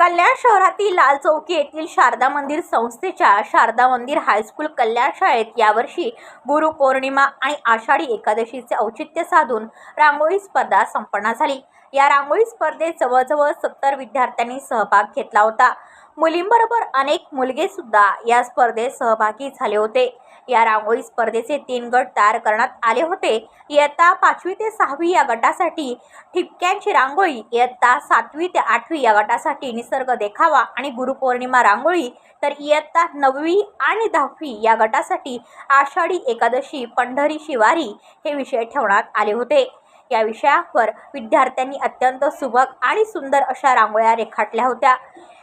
कल्याण शहरातील लाल चौकी येथील शारदा मंदिर संस्थेच्या शारदा मंदिर हायस्कूल कल्याण शाळेत यावर्षी गुरुपौर्णिमा आणि आषाढी एकादशीचे औचित्य साधून रांगोळी स्पर्धा संपन्न झाली. या रांगोळी स्पर्धेत जवळजवळ सत्तर विद्यार्थ्यांनी सहभाग घेतला होता. मुलींबरोबर अनेक मुलगे सुद्धा या स्पर्धेत सहभागी झाले होते. या रांगोळी स्पर्धेचे तीन गट तयार करण्यात आले होते. इयत्ता पाचवी ते सहावी या गटासाठी ठिपक्यांची रांगोळी इयत्ता सातवी ते आठवी या गटासाठी निसर्ग देखावा आणि गुरुपौर्णिमा रांगोळी तर इयत्ता नववी आणि दहावी या गटासाठी आषाढी एकादशी पंढरी शिवारी हे विषय ठेवण्यात आले होते. या विषयावर विद्यार्थ्यांनी अत्यंत सुबक आणि सुंदर अशा रांगोळ्या रेखाटल्या होत्या.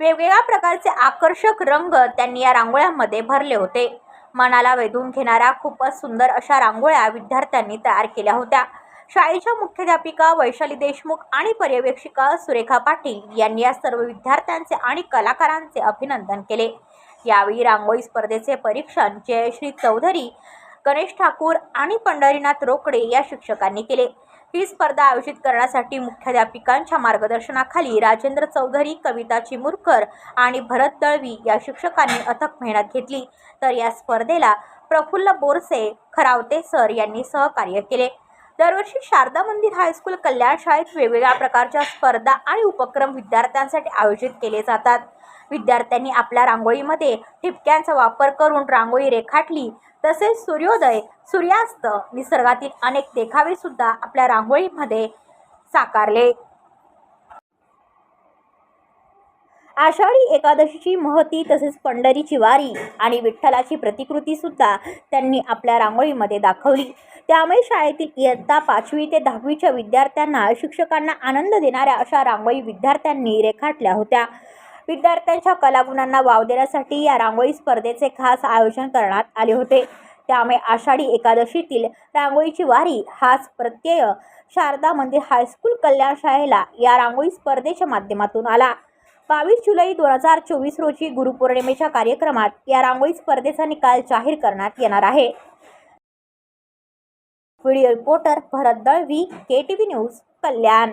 वेगवेगळ्या प्रकारचे आकर्षक रंग त्यांनी या रांगोळ्यांमध्ये भरले होते. मनाला वेधून घेणाऱ्या खूपच सुंदर अशा रांगोळ्या विद्यार्थ्यांनी तयार केल्या होत्या. शाळेच्या मुख्याध्यापिका वैशाली देशमुख आणि पर्यवेक्षिका सुरेखा पाटील यांनी या सर्व विद्यार्थ्यांचे आणि कलाकारांचे अभिनंदन केले. यावेळी रांगोळी स्पर्धेचे परीक्षण जयश्री चौधरी गणेश ठाकूर आणि पंढरीनाथ रोकडे या शिक्षकांनी केले. ही स्पर्धा आयोजित करण्यासाठी मुख्याध्यापिकांच्या मार्गदर्शनाखाली राजेंद्र चौधरी कविता चिमुरकर आणि भरत दळवी या शिक्षकांनी अथक मेहनत घेतली. तर या स्पर्धेला प्रफुल्ल बोरसे खरावते सर यांनी सहकार्य केले. दरवर्षी शारदा मंदिर हायस्कूल कल्याण शाळेत वेगवेगळ्या प्रकारच्या स्पर्धा आणि उपक्रम विद्यार्थ्यांसाठी आयोजित केले जातात. विद्यार्थ्यांनी आपल्या रांगोळीमध्ये ठिपक्यांचा वापर करून रांगोळी रेखाटली. तसेच सूर्योदय सूर्यास्त निसर्गातील अनेक देखावे सुद्धा आपल्या रांगोळीमध्ये साकारले. आषाढी एकादशीची महती तसेच पंढरीची वारी आणि विठ्ठलाची प्रतिकृती सुद्धा त्यांनी आपल्या रांगोळीमध्ये दाखवली. त्यामुळे शाळेतील इयत्ता पाचवी ते दहावीच्या विद्यार्थ्यांना शिक्षकांना आनंद देणाऱ्या अशा रांगोळी विद्यार्थ्यांनी रेखाटल्या होत्या. विद्यार्थ्यांच्या कलागुणांना वाव देण्यासाठी या रांगोळी स्पर्धेचे खास आयोजन करण्यात आले होते. त्यामुळे आषाढी एकादशीतील रांगोळीची वारी हाच प्रत्यय शारदा मंदिर हायस्कूल कल्याण शाळेला या रांगोळी स्पर्धेच्या माध्यमातून आला. बावीस जुलै दोन हजार चोवीस रोजी गुरुपौर्णिमेच्या कार्यक्रमात या रांगोळी स्पर्धेचा निकाल जाहीर करण्यात येणार आहे. Video reporter Bharat Dalvi K T V news Kalyan.